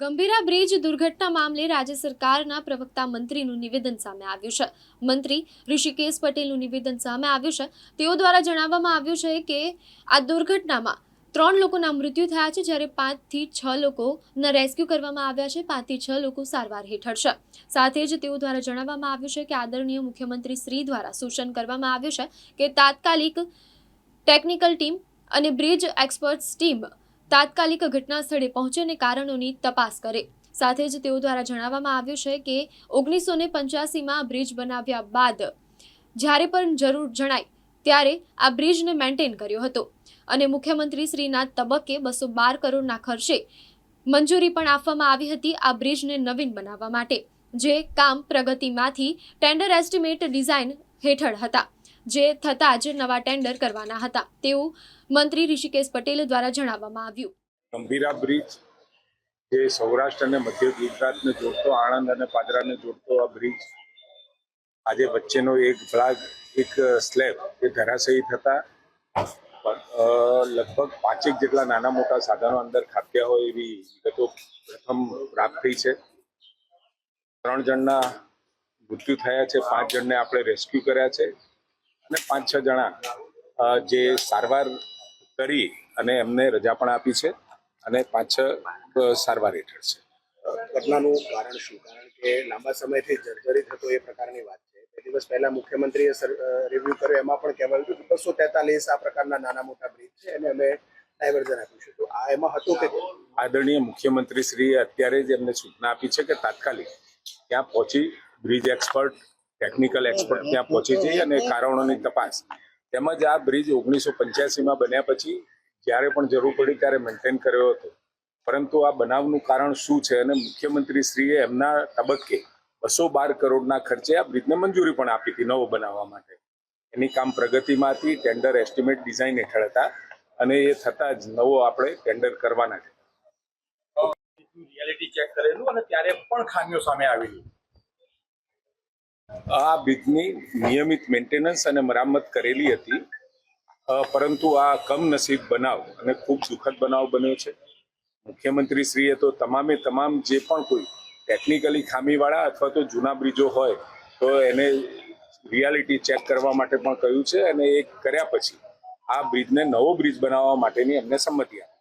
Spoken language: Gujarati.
ગંભીરા બ્રિજ દુર્ઘટના મામલે રાજ્ય સરકારના પ્રવક્તા મંત્રીનું નિવેદન સામે આવ્યું છે. મંત્રી ઋષિકેશ પટેલનું નિવેદન સામે આવ્યું છે. તેઓ દ્વારા જણાવવામાં આવ્યું છે કે આ દુર્ઘટનામાં ત્રણ લોકોના મૃત્યુ થયા છે, જ્યારે પાંચથી છ લોકોના રેસ્ક્યુ કરવામાં આવ્યા છે, પાંચથી છ લોકો સારવાર હેઠળ છે. સાથે જ તેઓ દ્વારા જણાવવામાં આવ્યું છે કે આદરણીય મુખ્યમંત્રી શ્રી દ્વારા સૂચન કરવામાં આવ્યું છે કે તાત્કાલિક ટેકનિકલ ટીમ અને બ્રિજ એક્સપર્ટ્સ ટીમ તાત્કાલિક ઘટના સ્થળે પહોંચે કારણોની તપાસ કરે. સાથે જ તેઓ દ્વારા જણાવવામાં આવ્યું છે કે ઓગણીસો ને પંચ્યાસીમાં બ્રિજ બનાવ્યા બાદ જ્યારે પણ જરૂર જણાય ત્યારે આ બ્રિજને મેન્ટેન કર્યો હતો અને મુખ્યમંત્રી શ્રીના તબક્કે બસો બાર કરોડના ખર્ચે મંજૂરી પણ આપવામાં આવી હતી આ બ્રિજને નવીન બનાવવા માટે, જે કામ પ્રગતિમાંથી ટેન્ડર એસ્ટિમેટ ડિઝાઇન હેઠળ હતા. જે થતાં જ નવા ટેન્ડર કરવાના હતા, તેવું મંત્રી ઋષિકેશ પટેલ દ્વારા જણાવવામાં આવ્યું. ગંભીરા બ્રિજ જે સૌરાષ્ટ્ર અને મધ્ય ગુજરાતને જોડતો, આણંદ અને પાદરાને જોડતો આ બ્રિજ, આજે વચ્ચેનો એક ભાગ, એક સ્લેબ એ ધરાશયી થતા લગભગ પાંચેક જેટલા નાના મોટા સાધનો અંદર ખાપ્યા હોય એવી વિગતો પ્રથમ પ્રાપ્ત થઈ છે. ત્રણ જણના મૃત્યુ થયા છે, પાંચ જણને આપણે રેસ્ક્યુ કર્યા છે. અને પાંચ છ જણા જે સારવાર કરી અને એમને રજા પણ આપી છે અને પાંચ છ સારવાર હેઠળ છે. ઘટનાનું કારણ શું? કારણ કે લાંબા સમયથી જર્જરિત હતો એ પ્રકારની વાત છે. બે દિવસ પહેલા મુખ્યમંત્રીએ રિવ્યુ કર્યો. એમાં પણ કહેવાયું હતું કે બસો તેતાલીસ આ પ્રકારના નાના મોટા બ્રિજ છે અને અમે ડાયવર્ઝન આપ્યું છે તો આ એમાં હતું કે આદરણીય મુખ્યમંત્રી શ્રીએ અત્યારે જ એમને સૂચના આપી છે કે તાત્કાલિક ત્યાં પહોંચી બ્રિજ એક્સપર્ટ ટેકનિકલ એક્સપર્ટ ત્યાં પહોંચી જઈ અને કારણોની તપાસ. તેમજ આ બ્રિજ ઓગણીસો પંચ્યાસીમાં બન્યા પછી જ્યારે પણ જરૂર પડી ત્યારે મેન્ટેન કર્યો હતો. પરંતુ આ બનાવનું કારણ શું છે અને મુખ્યમંત્રી શ્રીએ એમના તબક્કે બસો બાર કરોડના ખર્ચે આ બ્રિજને મંજૂરી પણ આપી હતી નવો બનાવવા માટે. એની કામ પ્રગતિમાં હતી ટેન્ડર એસ્ટિમેટ ડિઝાઇન હેઠળ હતા અને એ થતાં જ નવો આપણે ટેન્ડર કરવાના છે. રિયાલિટી ચેક કરેલું અને ત્યારે પણ ખામીઓ સામે આવેલી. આ બ્રિજની નિયમિત મેન્ટેનન્સ અને મરામત કરેલી હતી. પરંતુ આ કમનસીબ બનાવ અને ખૂબ દુઃખદ બનાવ બન્યો છે. મુખ્યમંત્રી શ્રીએ તો તમામે તમામ જે પણ કોઈ ટેકનિકલી ખામીવાળા અથવા તો જૂના બ્રિજો હોય, તો એને રિયાલિટી ચેક કરવા માટે પણ કહ્યું છે અને એ કર્યા પછી આ બ્રિજને નવો બ્રિજ બનાવવા માટેની એમને સંમતિ આપી.